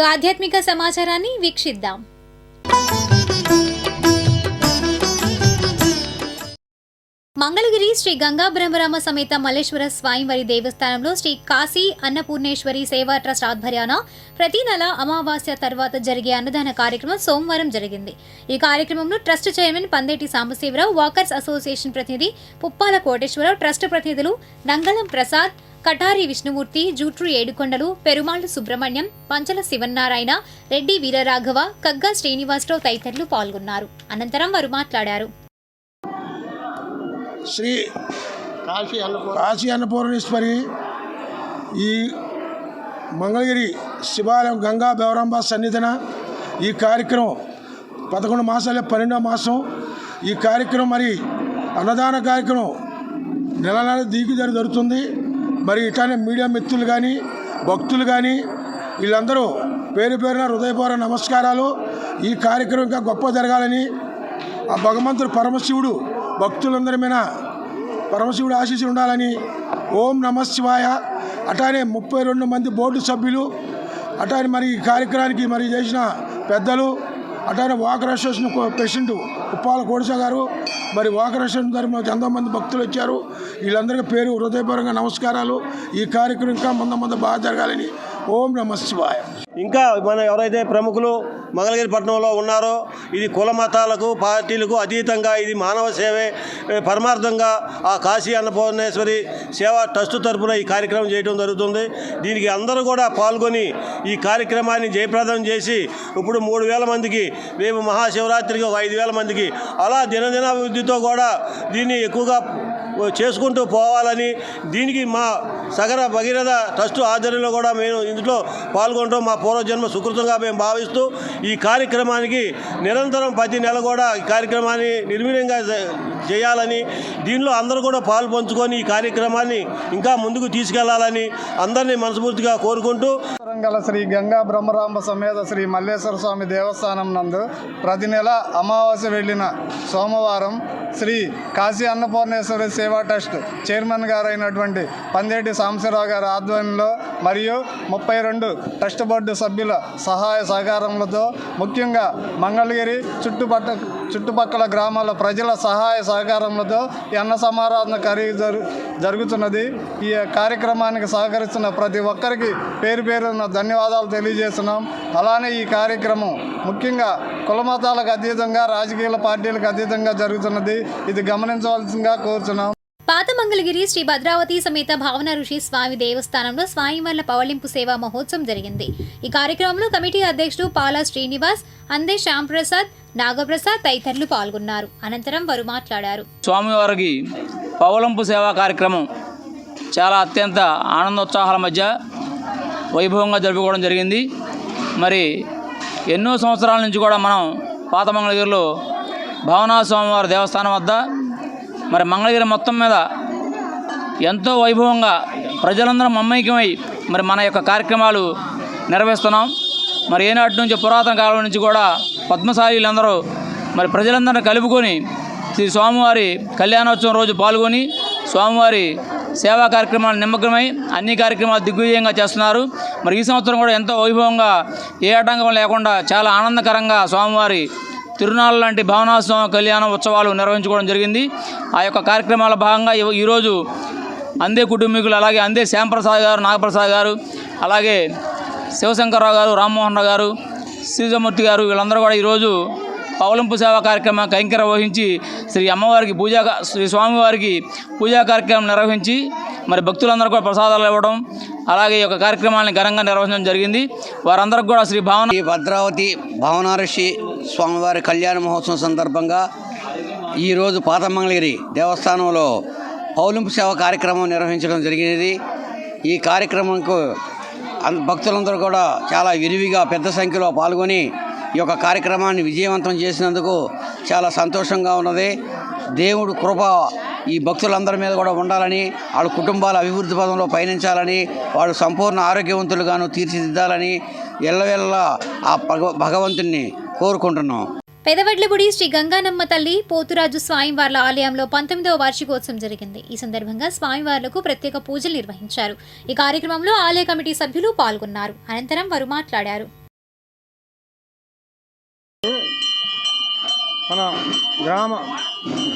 ఇప్పుడు ఆధ్యాత్మిక సమాచారాన్ని వీక్షిద్దాం. మంగళగిరి శ్రీ గంగా బ్రహ్మరామ సమేత మల్లేశ్వర స్వామివారి దేవస్థానంలో శ్రీ కాశీ అన్నపూర్ణేశ్వరి సేవా ట్రస్ట్ ఆధ్వర్యాన ప్రతి నెల అమావాస్య తర్వాత జరిగే అన్నదాన కార్యక్రమం సోమవారం జరిగింది. ఈ కార్యక్రమంలో trust chairman Pandeti Sambasivarao walkers association ప్రతినిధి పుప్పాల కోటేశ్వరరావు ట్రస్ట్ ప్రతినిధులు నంగళం ప్రసాద్ కటారి విష్ణుమూర్తి జూట్రు ఏడుకొండలు పెరుమాళ్ళు సుబ్రహ్మణ్యం పంచల శివన్నారాయణ రెడ్డి వీరరాఘవ కగ్గా శ్రీనివాసరావు తదితరులు పాల్గొన్నారు. అనంతరం వారు మాట్లాడారు. శ్రీ కాశీ అన్నపూర్ణ కాశీ అన్నపూర్ణేశ్వరి ఈ మంగళగిరి శివాలయం గంగా బెవరంబ సన్నిధిన ఈ కార్యక్రమం పదకొండు మాసాలే పన్నెండో మాసం. ఈ కార్యక్రమం మరి అన్నదాన కార్యక్రమం నెల నెల దిగు జరి జరుగుతుంది మరి ఇట్లానే మీడియా మిత్రులు కానీ భక్తులు కానీ వీళ్ళందరూ పేరు పేరున హృదయపూర్వ నమస్కారాలు. ఈ కార్యక్రమం ఇంకా గొప్ప జరగాలని ఆ భగవంతుడు పరమశివుడు భక్తులందరి మీద పరమశివుడు ఆశీస్సు ఉండాలని ఓం నమ శివాయ. అటానే ముప్పై రెండు మంది బోర్డు సభ్యులు అటానే మరి ఈ కార్యక్రమానికి మరి చేసిన పెద్దలు అటానే walker association co- president Uppala కోడిసా గారు మరి వాకర్ అసోసియేషన్ తరఫున ఎంతో మంది భక్తులు వచ్చారు. వీళ్ళందరికీ పేరు హృదయపూర్వకంగా నమస్కారాలు. ఈ కార్యక్రమం ఇంకా ముందు ముందు బాగా జరగాలని ఓం నమ శివాయ. ఇంకా మన ఎవరైతే ప్రముఖులు మంగళగిరి పట్టణంలో ఉన్నారో ఇది కుల మతాలకు పార్టీలకు అతీతంగా ఇది మానవ సేవే. పరమార్థంగా ఆ కాశీ అన్నపూర్ణేశ్వరి సేవా ట్రస్ట్ తరపున ఈ కార్యక్రమం చేయడం జరుగుతుంది. దీనికి అందరూ కూడా పాల్గొని ఈ కార్యక్రమాన్ని జయప్రదం చేసి ఇప్పుడు మూడు వేల మందికి రేపు మహాశివరాత్రికి ఒక ఐదు వేల మందికి అలా దినదినాభివృద్ధితో కూడా దీన్ని ఎక్కువగా చేసుకుంటూ పోవాలని దీనికి మా సగర భగీరథ ట్రస్ట్ ఆధ్వర్యంలో కూడా మేము ఇందులో పాల్గొనడం మా పూర్వజన్మ సుకృతంగా మేము భావిస్తూ ఈ కార్యక్రమానికి నిరంతరం ప్రతి నెల కూడా ఈ కార్యక్రమాన్ని నిర్వీర్యంగా చేయాలని దీనిలో అందరూ కూడా పాలు పంచుకొని ఈ కార్యక్రమాన్ని ఇంకా ముందుకు తీసుకెళ్ళాలని అందరినీ మనస్ఫూర్తిగా కోరుకుంటూ గల శ్రీ గంగా బ్రహ్మరాంబ సమేత శ్రీ మల్లేశ్వర స్వామి దేవస్థానం నందు ప్రతి నెల అమావాస్య వెళ్ళిన సోమవారం శ్రీ కాశీ అన్నపూర్ణేశ్వరి సేవ ట్రస్ట్ చైర్మన్ గారైనటువంటి పందేటి సాంబశివరావు గారి ఆధ్వర్యంలో మరియు ముప్పై రెండు ట్రస్ట్ బోర్డు సభ్యుల సహాయ సహకారములతో ముఖ్యంగా మంగళగిరి చుట్టుపక్క చుట్టుపక్కల గ్రామాల ప్రజల సహాయ సహకారములతో ఈ అన్న సమారాధన ఖరీదు జరు జరుగుతున్నది. ఈ కార్యక్రమానికి సహకరిస్తున్న ప్రతి ఒక్కరికి పేరు పేరున ధన్యవాదాలు తెలియజేస్తున్నాం. అలానే ఈ కార్యక్రమం ముఖ్యంగా కులమతాలకు అతీతంగా రాజకీయ పార్టీలకు అతీతంగా జరుగుతున్నది. ఇది గమనించవలసిందిగా కోరుతున్నాం పాత మంగళగిరి శ్రీ భద్రావతి సమేత భావన ఋషి స్వామి దేవస్థానంలో స్వామివార్ల పవళింపు సేవా మహోత్సవం జరిగింది. ఈ కార్యక్రమంలో కమిటీ అధ్యక్షుడు పాలా శ్రీనివాస్ అందే శ్యాంప్రసాద్ నాగప్రసాద్ తదితరులు పాల్గొన్నారు. అనంతరం వారు మాట్లాడారు. స్వామివారికి పవలింపు సేవా కార్యక్రమం చాలా అత్యంత ఆనందోత్సాహాల మధ్య వైభవంగా జరుపుకోవడం జరిగింది. మరి ఎన్నో సంవత్సరాల నుంచి కూడా మనం పాత మంగళగిరిలో భావనా స్వామివారి దేవస్థానం వద్ద మరి మంగళగిరి మొత్తం మీద ఎంతో వైభవంగా ప్రజలందరం మమైక్యమై మరి మన యొక్క కార్యక్రమాలు నిర్వహిస్తున్నాం. మరి ఏనాటి నుంచి పురాతన కాలం నుంచి కూడా పద్మశాలీలందరూ మరి ప్రజలందరినీ కలుపుకొని శ్రీ స్వామివారి కళ్యాణోత్సవం రోజు పాల్గొని స్వామివారి సేవా కార్యక్రమాలు నిమగ్నమై అన్ని కార్యక్రమాలు దిగ్విజయంగా చేస్తున్నారు. మరి ఈ సంవత్సరం కూడా ఎంతో వైభవంగా ఏ ఆటంకం లేకుండా చాలా ఆనందకరంగా స్వామివారి తిరునాళ్ళ లాంటి భావనాశ్రమ కళ్యాణ ఉత్సవాలు నిర్వహించుకోవడం జరిగింది. ఆ యొక్క కార్యక్రమాల భాగంగా ఈరోజు అందే కుటుంబీకులు అలాగే అందే శ్యాంప్రసాద్ గారు నాగప్రసాద్ గారు అలాగే శివశంకర్రావు గారు రామ్మోహన్ రావు గారు శ్రీజమూర్తి గారు వీళ్ళందరూ కూడా ఈరోజు పవలింపు సేవా కార్యక్రమం కైంకర వహించి శ్రీ అమ్మవారికి పూజా శ్రీ స్వామివారికి పూజా కార్యక్రమం నిర్వహించి మరి భక్తులందరూ కూడా ప్రసాదాలు ఇవ్వడం అలాగే ఈ యొక్క కార్యక్రమాన్ని ఘనంగా నిర్వహించడం జరిగింది. వారందరికి కూడా శ్రీ భావన ఈ భద్రావతి భావనారషి స్వామివారి కళ్యాణ మహోత్సవం సందర్భంగా ఈరోజు పాతమంగళగిరి దేవస్థానంలో పౌలింపు సేవ కార్యక్రమం నిర్వహించడం జరిగినది. ఈ కార్యక్రమంకు భక్తులందరూ కూడా చాలా విరివిగా పెద్ద సంఖ్యలో పాల్గొని ఈ యొక్క కార్యక్రమాన్ని విజయవంతం చేసినందుకు చాలా సంతోషంగా ఉన్నది. దేవుడు కృప ఈ భక్తులందరి మీద కూడా ఉండాలని వాళ్ళ కుటుంబాల అభివృద్ధి పదంలో పయనించాలని వాళ్ళు సంపూర్ణ ఆరోగ్యవంతులుగాను తీర్చిదిద్దాలని ఎల్లవెల్ల ఆ భగవంతుణ్ణి కోరుకుంటున్నాం. పెదవడ్లబుడి శ్రీ గంగానమ్మ తల్లి పోతురాజు స్వామివార్ల ఆలయంలో పంతొమ్మిదవ వార్షికోత్సవం జరిగింది. ఈ సందర్భంగా స్వామివార్లకు ప్రత్యేక పూజలు నిర్వహించారు. ఈ కార్యక్రమంలో ఆలయ కమిటీ సభ్యులు పాల్గొన్నారు. అనంతరం వారు మాట్లాడారు. మన గ్రామ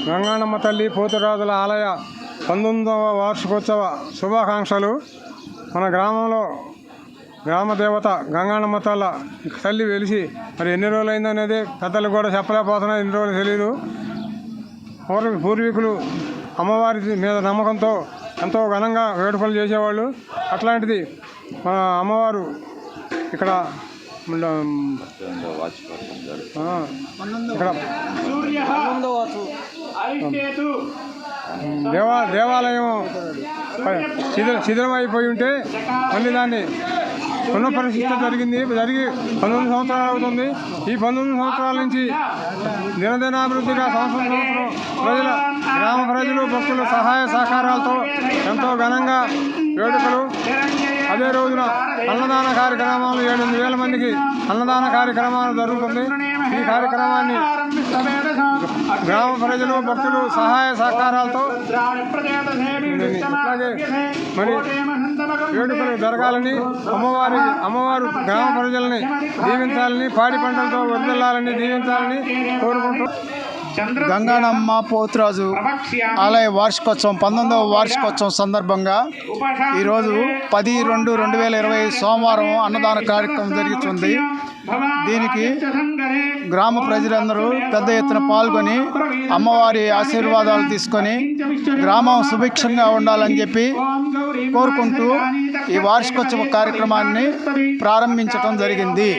గంగానమ్మ తల్లి పోతురాజుల ఆలయ పంతొమ్మిదవ వార్షికోత్సవ శుభాకాంక్షలు. మన గ్రామంలో గ్రామ దేవత గంగాణమ్మ తల్ల తల్లి వెలిసి మరి ఎన్ని రోజులు అయిందనేది పెద్దలు కూడా చెప్పలేకపోతున్నా ఎన్ని రోజులు తెలియదు పూర్వ పూర్వీకులు అమ్మవారి మీద నమ్మకంతో ఎంతో ఘనంగా వేడుకలు చేసేవాళ్ళు. అట్లాంటిది మన అమ్మవారు ఇక్కడ ఇక్కడ దేవా దేవాలయం శిథిలం అయిపోయి ఉంటే మళ్ళీ దాన్ని పునఃపరిశీలన జరిగింది. జరిగి పంతొమ్మిది సంవత్సరాలు అవుతుంది. ఈ పంతొమ్మిది సంవత్సరాల నుంచి నిరంతరాభివృద్ధిగా సంవత్సరం సంవత్సరం ప్రజల గ్రామ ప్రజలు భక్తుల సహాయ సహకారాలతో ఎంతో ఘనంగా వేడుకలు అదే రోజున అన్నదాన కార్యక్రమాలు ఏడెనిమిది వేల మందికి అన్నదాన కార్యక్రమాలు జరుగుతుంది. ఈ కార్యక్రమాన్ని గ్రామ ప్రజలు భక్తులు సహాయ సహకారాలతో ఇట్లాగే మరి వేడుకలు జరగాలని అమ్మవారి అమ్మవారు గ్రామ ప్రజల్ని దీవించాలని పాడి పంటలతో వదిలాలని దీవించాలని కోరుకుంటూ గంగానమ్మ పోతురాజు ఆలయ వార్షికోత్సవం పంతొమ్మిదవ వార్షికోత్సవం సందర్భంగా ఈరోజు పది రెండు రెండు వేల ఇరవై సోమవారం అన్నదాన కార్యక్రమం జరుగుతుంది. దీనికి గ్రామ ప్రజలందరూ పెద్ద ఎత్తున పాల్గొని అమ్మవారి ఆశీర్వాదాలు తీసుకొని గ్రామం సుభిక్షంగా ఉండాలని చెప్పి కోరుకుంటూ ఈ వార్షికోత్సవ కార్యక్రమాన్ని ప్రారంభించడం జరిగింది.